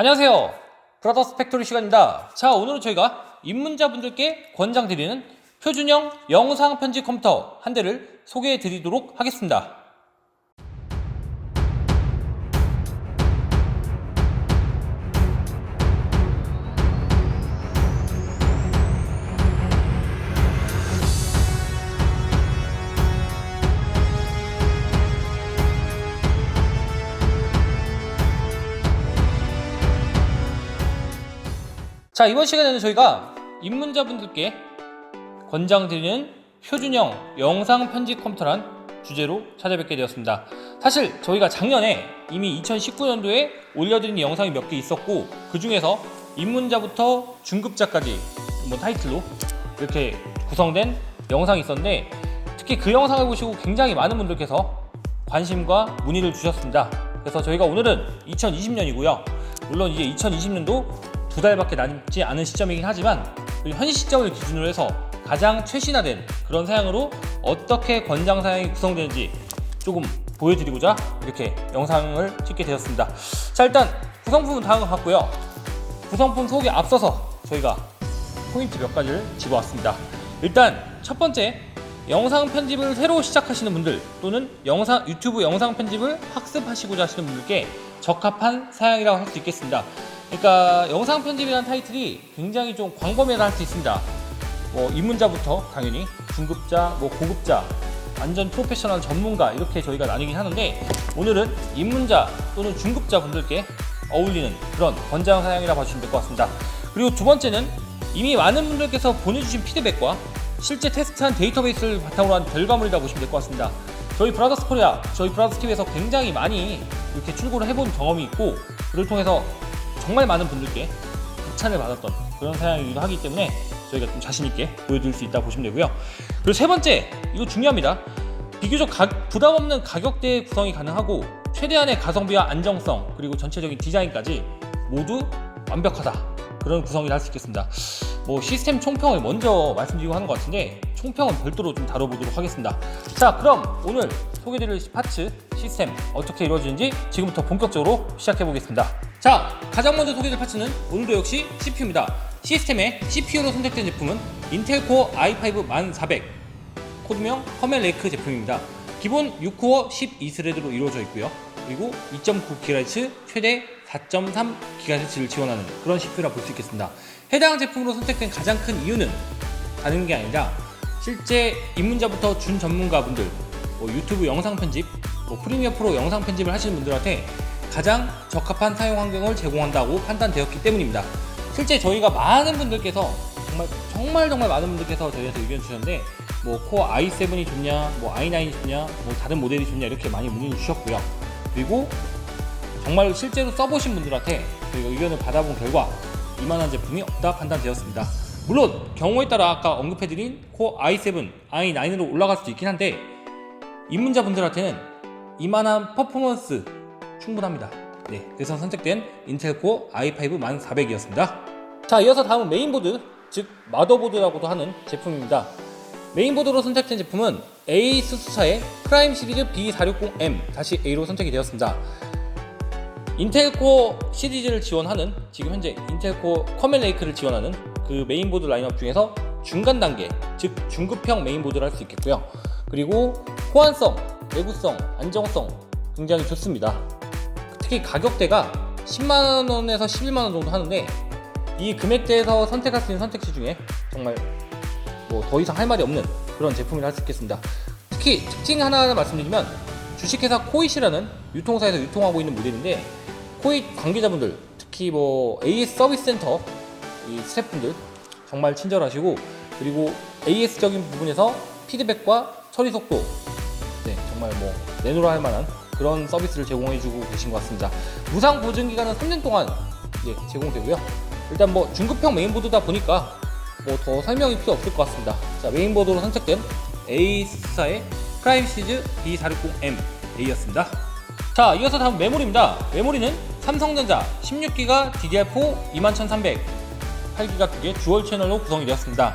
안녕하세요. 브라더스 팩토리 시간입니다. 자, 오늘은 저희가 입문자분들께 권장드리는 표준형 영상 편집 컴퓨터 한 대를 소개해 드리도록 하겠습니다. 자, 이번 시간에는 저희가 입문자분들께 권장드리는 표준형 영상 편집 컴퓨터란 주제로 찾아뵙게 되었습니다. 사실 저희가 작년에 이미 2019년도에 올려드린 영상이 몇 개 있었고 그 중에서 입문자부터 중급자까지 뭐 타이틀로 이렇게 구성된 영상이 있었는데 특히 그 영상을 보시고 굉장히 많은 분들께서 관심과 문의를 주셨습니다. 그래서 저희가 오늘은 2020년이고요. 물론 이제 2020년도 두 달밖에 남지 않은 시점이긴 하지만 그현 시점을 기준으로 해서 가장 최신화된 그런 사양으로 어떻게 권장 사양이 구성되는지 조금 보여드리고자 이렇게 영상을 찍게 되었습니다. 자 일단 구성품은 다음과 같고요. 구성품 소개 앞서서 저희가 포인트 몇 가지를 집어왔습니다. 일단 첫 번째 영상 편집을 새로 시작하시는 분들 또는 영상 유튜브 영상 편집을 학습하시고자 하시는 분들께 적합한 사양이라고 할 수 있겠습니다. 그러니까 영상 편집이라는 타이틀이 굉장히 좀 광범위하다 할 수 있습니다. 뭐 입문자부터 당연히 중급자, 뭐 고급자, 완전 프로페셔널 전문가 이렇게 저희가 나뉘긴 하는데 오늘은 입문자 또는 중급자 분들께 어울리는 그런 권장 사양이라 봐주시면 될 것 같습니다. 그리고 두 번째는 이미 많은 분들께서 보내주신 피드백과 실제 테스트한 데이터베이스를 바탕으로 한 결과물이라 보시면 될 것 같습니다. 저희 브라더스 코리아, 저희 브라더스 TV에서 굉장히 많이 이렇게 출고를 해본 경험이 있고 그를 통해서 정말 많은 분들께 극찬을 받았던 그런 사양이기도 하기 때문에 저희가 좀 자신 있게 보여드릴 수 있다 보시면 되고요. 그리고 세 번째 이거 중요합니다. 비교적 가- 부담 없는 가격대 구성이 가능하고 최대한의 가성비와 안정성 그리고 전체적인 디자인까지 모두 완벽하다 그런 구성이라 할 수 있겠습니다. 뭐 시스템 총평을 먼저 말씀드리고 하는 것 같은데 총평은 별도로 좀 다뤄보도록 하겠습니다. 자 그럼 오늘 소개드릴 파츠 시스템 어떻게 이루어지는지 지금부터 본격적으로 시작해 보겠습니다. 자 가장 먼저 소개드릴 파츠는 오늘도 역시 CPU입니다. 시스템의 CPU로 선택된 제품은 인텔 코어 i5 1400 코드명 커멜 레이크 제품입니다. 기본 6코어 12스레드로 이루어져 있고요. 그리고 2.9GHz 최대 4.3GHz를 지원하는 그런 CPU라 볼 수 있겠습니다. 해당 제품으로 선택된 가장 큰 이유는 다른 게 아니라 실제 입문자부터 준 전문가분들, 뭐 유튜브 영상 편집, 뭐 프리미어 프로 영상 편집을 하시는 분들한테 가장 적합한 사용 환경을 제공한다고 판단되었기 때문입니다. 실제 저희가 많은 분들께서 정말 정말 정말 많은 분들께서 저희한테 의견 주셨는데 뭐 코어 i7이 좋냐, 뭐 i9이 좋냐, 뭐 다른 모델이 좋냐 이렇게 많이 문의 주셨고요. 그리고 정말 실제로 써보신 분들한테 저희가 의견을 받아본 결과 이만한 제품이 없다 판단되었습니다. 물론 경우에 따라 아까 언급해드린 코어 i7, i9으로 올라갈 수도 있긴 한데 입문자분들한테는 이만한 퍼포먼스 충분합니다. 네, 그래서 선택된 인텔 코어 i5 1400이었습니다. 자, 이어서 다음은 메인보드, 즉 마더보드라고도 하는 제품입니다. 메인보드로 선택된 제품은 ASUS사의 프라임 시리즈 B460M-A로 선택이 되었습니다. 인텔 코어 시리즈를 지원하는 지금 현재 인텔 코어 커멜 레이크를 지원하는 그 메인보드 라인업 중에서 중간 단계, 즉 중급형 메인보드를 할 수 있겠고요. 그리고 호환성, 내구성, 안정성 굉장히 좋습니다. 특히 가격대가 10만 원에서 11만 원 정도 하는데 이 금액대에서 선택할 수 있는 선택지 중에 정말 뭐 더 이상 할 말이 없는 그런 제품이라 할 수 있겠습니다. 특히 특징 하나 말씀드리면 주식회사 코잇이라는 유통사에서 유통하고 있는 모델인데 코잇 관계자분들 특히 뭐 AS 서비스 센터 이 스태프분들 정말 친절하시고 그리고 AS적인 부분에서 피드백과 처리 속도 네 정말 뭐 내놓으라 할 만한 그런 서비스를 제공해주고 계신 것 같습니다. 무상 보증 기간은 3년 동안 예, 제공되고요. 일단 뭐 중급형 메인보드다 보니까 뭐 더 설명이 필요 없을 것 같습니다. 자 메인보드로 선택된 A사의 프라임 시리즈 B460M A였습니다. 자 이어서 다음 메모리입니다. 메모리는 삼성전자 16기가 DDR4 21300 8기가 2개 듀얼 채널로 구성이 되었습니다.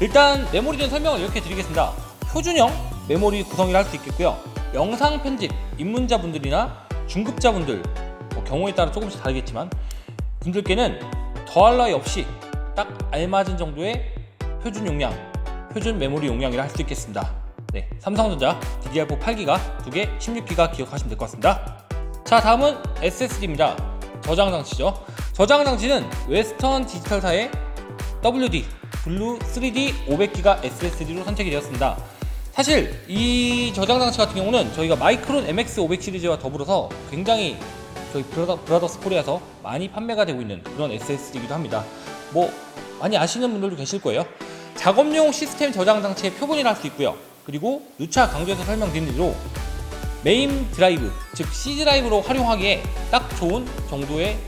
일단 메모리에 대한 설명을 이렇게 드리겠습니다. 표준형 메모리 구성이라 할 수 있겠고요. 영상 편집 입문자분들이나 중급자분들 뭐 경우에 따라 조금씩 다르겠지만 분들께는 더할 나위 없이 딱 알맞은 정도의 표준 용량, 표준 메모리 용량이라 할 수 있겠습니다. 네, 삼성전자 DDR4 8기가 2개 16기가 기억하시면 될 것 같습니다. 자, 다음은 SSD입니다. 저장 장치죠. 저장 장치는 웨스턴 디지털사의 WD 블루 3D 500기가 SSD로 선택이 되었습니다. 사실 이 저장 장치 같은 경우는 저희가 마이크론 MX 500 시리즈와 더불어서 굉장히 저희 브라더, 브라더스 코리아에서 많이 판매가 되고 있는 그런 SSD이기도 합니다. 뭐 많이 아시는 분들도 계실 거예요. 작업용 시스템 저장 장치의 표본이라 할 수 있고요. 그리고 누차 강조해서 설명드린 대로 메인 드라이브, 즉 C 드라이브로 활용하기에 딱 좋은 정도의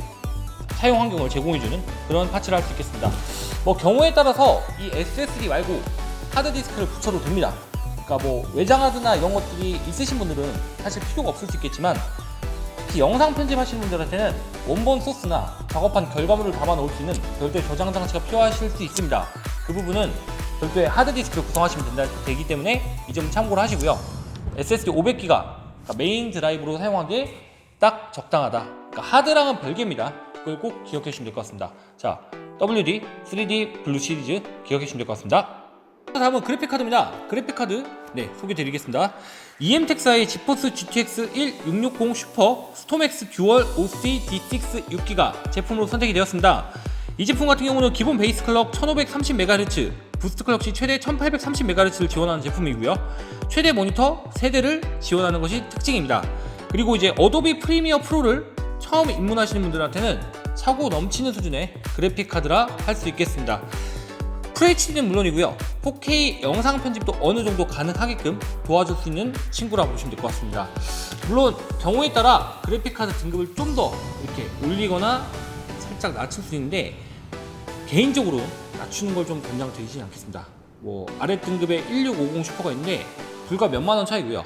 사용 환경을 제공해주는 그런 파츠를 할 수 있겠습니다. 뭐 경우에 따라서 이 SSD 말고 하드 디스크를 붙여도 됩니다. 그러니까 뭐 외장 하드나 이런 것들이 있으신 분들은 사실 필요가 없을 수 있겠지만 특히 영상 편집하시는 분들한테는 원본 소스나 작업한 결과물을 담아 놓을 수 있는 별도의 저장 장치가 필요하실 수 있습니다. 그 부분은 별도의 하드 디스크를 구성하시면 된다, 되기 때문에 이 점 참고를 하시고요. SSD 500기가 그러니까 메인 드라이브로 사용하기에 딱 적당하다. 그러니까 하드랑은 별개입니다. 그걸 꼭 기억해 주시면 될 것 같습니다. 자, WD 3D 블루 시리즈 기억해 주시면 될 것 같습니다. 다음은 그래픽 카드입니다. 그래픽 카드 네 소개 드리겠습니다. EM텍사의 지포스 GTX 1660 슈퍼 스톰엑스 듀얼 OC D6 6기가 제품으로 선택이 되었습니다. 이 제품 같은 경우는 기본 베이스 클럭 1530MHz, 부스트 클럭 시 최대 1830MHz를 지원하는 제품이고요. 최대 모니터 3대를 지원하는 것이 특징입니다. 그리고 이제 어도비 프리미어 프로를 처음 입문하시는 분들한테는 차고 넘치는 수준의 그래픽 카드라 할 수 있겠습니다. FHD는 물론이고요. 4K 영상 편집도 어느 정도 가능하게끔 도와줄 수 있는 친구라 보시면 될 것 같습니다. 물론 경우에 따라 그래픽 카드 등급을 좀 더 이렇게 올리거나 살짝 낮출 수 있는데 개인적으로 낮추는 걸 좀 권장드리진 않겠습니다. 뭐 아래 등급의 1650 슈퍼가 있는데 불과 몇만 원 차이고요.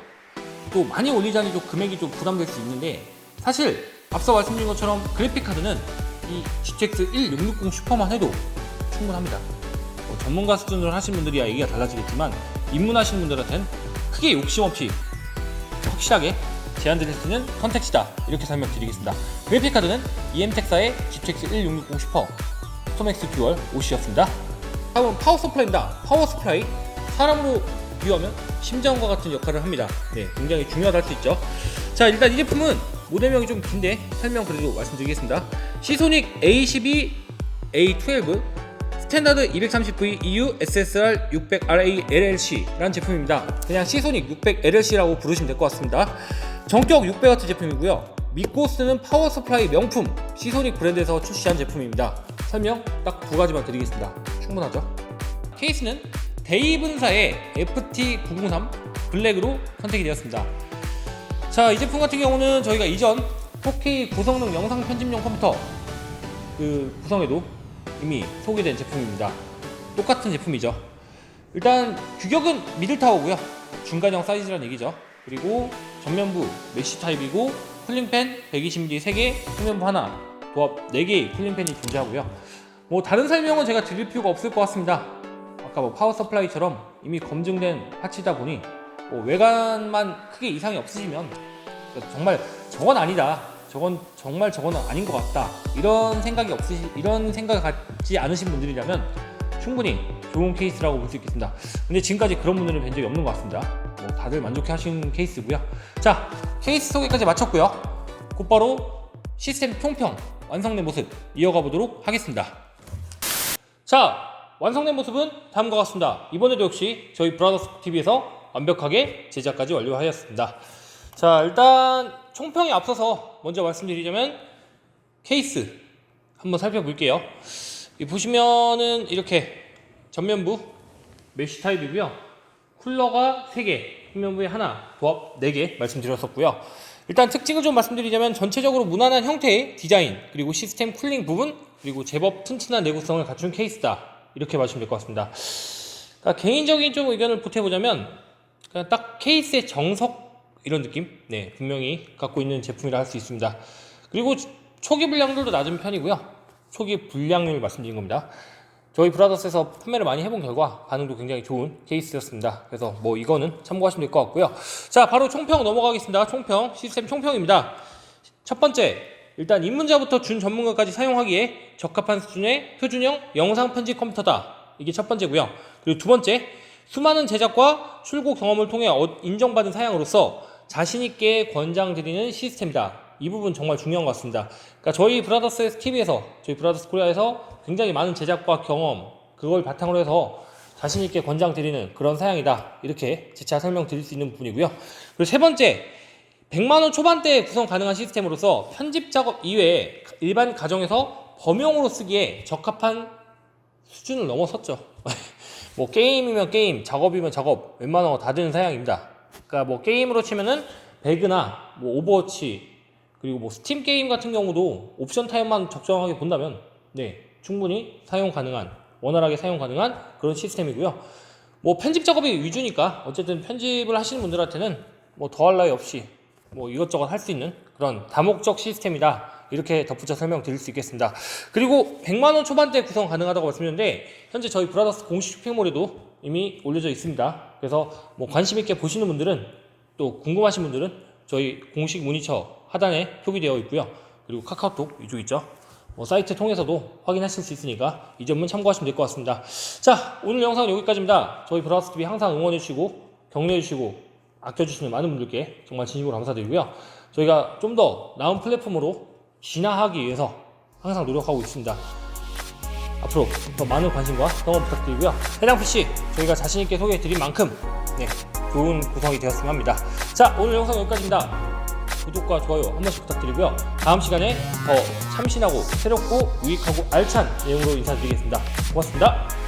또 많이 올리자니 좀 금액이 좀 부담될 수 있는데 사실 앞서 말씀드린 것처럼 그래픽 카드는 이 GTX 1660 슈퍼만 해도 충분합니다. 뭐 전문가 수준으로 하신 분들이야 얘기가 달라지겠지만 입문하시는 분들한테는 크게 욕심 없이 확실하게 제안 드릴 수 있는 선택지다 이렇게 설명드리겠습니다. 그래픽 카드는 EM텍사의 GTX 1660 슈퍼 스톰엑스 듀얼 5C였습니다. 다음은 파워 서플라이입니다. 파워 서플라이 사람으로 비유하면 심장과 같은 역할을 합니다. 네, 굉장히 중요하다 할 수 있죠. 자, 일단 이 제품은 모델명이 좀 긴데 설명 그래도 말씀드리겠습니다. 시소닉 A12 A12 스탠다드 230V EU SSR 600RA LLC라는 제품입니다. 그냥 시소닉 600LLC라고 부르시면 될 것 같습니다. 정격 600W 제품이고요. 믿고 쓰는 파워 서플라이 명품 시소닉 브랜드에서 출시한 제품입니다. 설명 딱 두 가지만 드리겠습니다. 충분하죠? 케이스는 데이븐사의 FT903 블랙으로 선택이 되었습니다. 자, 이 제품 같은 경우는 저희가 이전 4K 고성능 영상 편집용 컴퓨터 그 구성에도 이미 소개된 제품입니다. 똑같은 제품이죠. 일단 규격은 미들타워고요. 중간형 사이즈라는 얘기죠. 그리고 전면부 메쉬 타입이고 쿨링팬 120mm 3개, 후면부 하나, 도합 4개의 쿨링팬이 존재하고요. 뭐 다른 설명은 제가 드릴 필요가 없을 것 같습니다. 아까 뭐 파워 서플라이처럼 이미 검증된 파츠다 보니 뭐 외관만 크게 이상이 없으시면 정말 저건 아니다. 저건 정말 저건 아닌 것 같다. 이런 생각이 없으시 이런 생각 갖지 않으신 분들이라면 충분히 좋은 케이스라고 볼 수 있겠습니다. 근데 지금까지 그런 분들은 뵌 적이 없는 것 같습니다. 뭐 다들 만족해 하시는 케이스고요. 자, 케이스 소개까지 마쳤고요. 곧바로 시스템 총평 완성된 모습 이어가 보도록 하겠습니다. 자, 완성된 모습은 다음과 같습니다. 이번에도 역시 저희 브라더스 TV에서 완벽하게 제작까지 완료하였습니다. 자, 일단 총평에 앞서서 먼저 말씀드리자면 케이스 한번 살펴볼게요. 이 보시면은 이렇게 전면부 메쉬 타입이고요. 쿨러가 3개, 후면부에 하나, 도합 4개 말씀드렸었고요. 일단 특징을 좀 말씀드리자면 전체적으로 무난한 형태의 디자인, 그리고 시스템 쿨링 부분, 그리고 제법 튼튼한 내구성을 갖춘 케이스다. 이렇게 될것 같습니다. 그러니까 개인적인 좀 의견을 보태보자면 딱 케이스의 정석 이런 느낌? 네, 분명히 갖고 있는 제품이라 할 수 있습니다. 그리고 초기 불량률도 낮은 편이고요. 초기 불량률 말씀드린 겁니다. 저희 브라더스에서 판매를 많이 해본 결과 반응도 굉장히 좋은 케이스였습니다. 그래서 뭐 이거는 참고하시면 될 것 같고요. 자, 바로 총평 넘어가겠습니다. 총평, 시스템 총평입니다. 첫 번째, 일단 입문자부터 준 전문가까지 사용하기에 적합한 수준의 표준형 영상 편집 컴퓨터다. 이게 첫 번째고요. 그리고 두 번째, 수많은 제작과 출고 경험을 통해 어- 인정받은 사양으로서 자신 있게 권장드리는 시스템이다. 이 부분 정말 중요한 것 같습니다. 그러니까 저희 브라더스 TV에서 저희 브라더스 코리아에서 굉장히 많은 제작과 경험 그걸 바탕으로 해서 자신 있게 권장드리는 그런 사양이다. 이렇게 재차 설명드릴 수 있는 부분이고요. 그리고 세 번째, 100만 원 초반대에 구성 가능한 시스템으로서 편집 작업 이외에 일반 가정에서 범용으로 쓰기에 적합한 수준을 넘어섰죠. 뭐 게임이면 게임, 작업이면 작업, 웬만한 거 다 되는 사양입니다. 그러니까 뭐 게임으로 치면은 배그나 뭐 오버워치 그리고 뭐 스팀 게임 같은 경우도 옵션 타입만 적정하게 본다면 네 충분히 사용 가능한 원활하게 사용 가능한 그런 시스템이고요. 뭐 편집 작업이 위주니까 어쨌든 편집을 하시는 분들한테는 뭐 더할 나위 없이 뭐 이것저것 할 수 있는 그런 다목적 시스템이다. 이렇게 덧붙여 설명드릴 수 있겠습니다. 그리고 100만 원 초반대 구성 가능하다고 말씀드렸는데 현재 저희 브라더스 공식 쇼핑몰에도 이미 올려져 있습니다. 그래서 뭐 관심 있게 보시는 분들은 또 궁금하신 분들은 저희 공식 모니처 하단에 표기되어 있고요. 그리고 카카오톡 이쪽 있죠. 뭐 사이트 통해서도 확인하실 수 있으니까 이 점은 참고하시면 될 것 같습니다. 자, 오늘 영상은 여기까지입니다. 저희 브라더스 TV 항상 응원해 주시고 격려해 주시고 아껴 주시는 많은 분들께 정말 진심으로 감사드리고요. 저희가 좀 더 나은 플랫폼으로 진화하기 위해서 항상 노력하고 있습니다. 앞으로 더 많은 관심과 응원 부탁드리고요. 해당 PC 저희가 자신있게 소개해드린 만큼 네, 좋은 구성이 되었으면 합니다. 자, 오늘 영상 여기까지입니다. 구독과 좋아요 한 번씩 부탁드리고요. 다음 시간에 더 참신하고 새롭고 유익하고 알찬 내용으로 인사드리겠습니다. 고맙습니다.